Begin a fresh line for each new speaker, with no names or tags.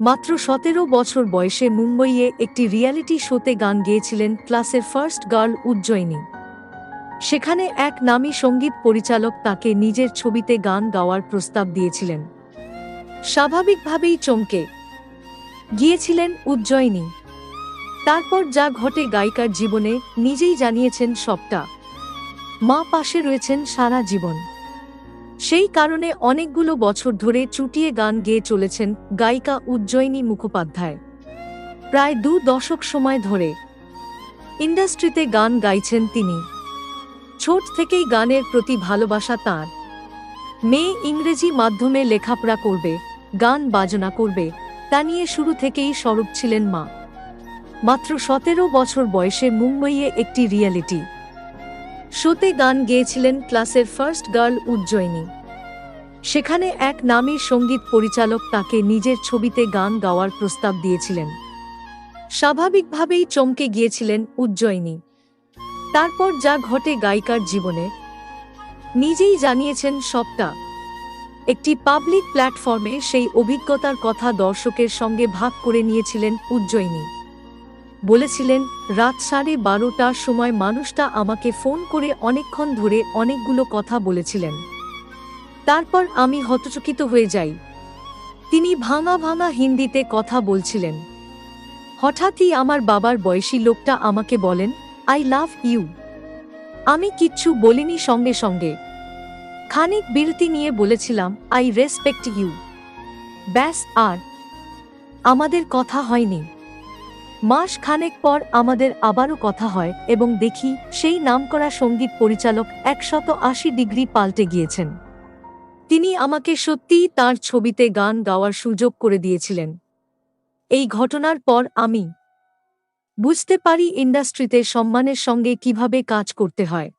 মাত্র সতেরো বছর বয়সে মুম্বইয়ে একটি রিয়ালিটি শোতে গান গেয়েছিলেন ক্লাসের ফার্স্ট গার্ল উজ্জয়িনী। সেখানে এক নামী সংগীত পরিচালক তাকে নিজের ছবিতে গান গাওয়ার প্রস্তাব দিয়েছিলেন। স্বাভাবিকভাবেই চমকে গিয়েছিলেন উজ্জয়িনী। তারপর যা ঘটে গায়িকার জীবনে নিজেই জানিয়েছেন সবটা। মা পাশে রয়েছেন সারা জীবন। সেই কারণে অনেকগুলো বছর ধরে চুটিয়ে গান গেয়ে চলেছেন গায়িকা উজ্জয়িনী মুখোপাধ্যায়। প্রায় দু দশক সময় ধরে ইন্ডাস্ট্রিতে গান গাইছেন তিনি। ছোট থেকেই গানের প্রতি ভালোবাসা তাঁর। মেয়ে ইংরেজি মাধ্যমে লেখাপড়া করবে, গান বাজনা করবে, তা নিয়ে শুরু থেকেই স্বরূপ ছিলেন মা। মাত্র সতেরো বছর বয়সে মুম্বইয়ে একটি রিয়ালিটি শোতে গান গেয়েছিলেন ক্লাসের ফার্স্ট গার্ল উজ্জয়িনী। সেখানে এক নামী সংগীত পরিচালক তাকে নিজের ছবিতে গান গাওয়ার প্রস্তাব দিয়েছিলেন। স্বাভাবিকভাবেই চমকে গিয়েছিলেন উজ্জয়িনী। তারপর যা ঘটে গায়িকার জীবনে, নিজেই জানিয়েছেন সবটা। একটি পাবলিক প্ল্যাটফর্মে সেই অভিজ্ঞতার কথা দর্শকের সঙ্গে ভাগ করে নিয়েছিলেন উজ্জয়িনী। বলেছিলেন, রাত সাড়ে বারোটার সময় মানুষটা আমাকে ফোন করে অনেকক্ষণ ধরে অনেকগুলো কথা বলেছিলেন। তারপর আমি হতচকিত হয়ে যাই। তিনি ভাঙা ভাঙা হিন্দিতে কথা বলছিলেন। হঠাৎই আমার বাবার বয়সী লোকটা আমাকে বলেন, আই লাভ ইউ। আমি কিচ্ছু বলিনি সঙ্গে সঙ্গে। খানিক বিরতি নিয়ে বলেছিলাম, আই রেসপেক্ট ইউ। ব্যাস, আর আমাদের কথা হয়নি। মাস খানেক পর আমাদের আবারও কথা হয় এবং দেখি সেই নামকরা সংগীত পরিচালক একশত আশি ডিগ্রি পাল্টে গিয়েছেন। তিনি আমাকে সত্যিই তার ছবিতে গান গাওয়ার সুযোগ করে দিয়েছিলেন। এই ঘটনার পর আমি বুঝতে পারি ইন্ডাস্ট্রিতে সম্মানের সঙ্গে কীভাবে কাজ করতে হয়।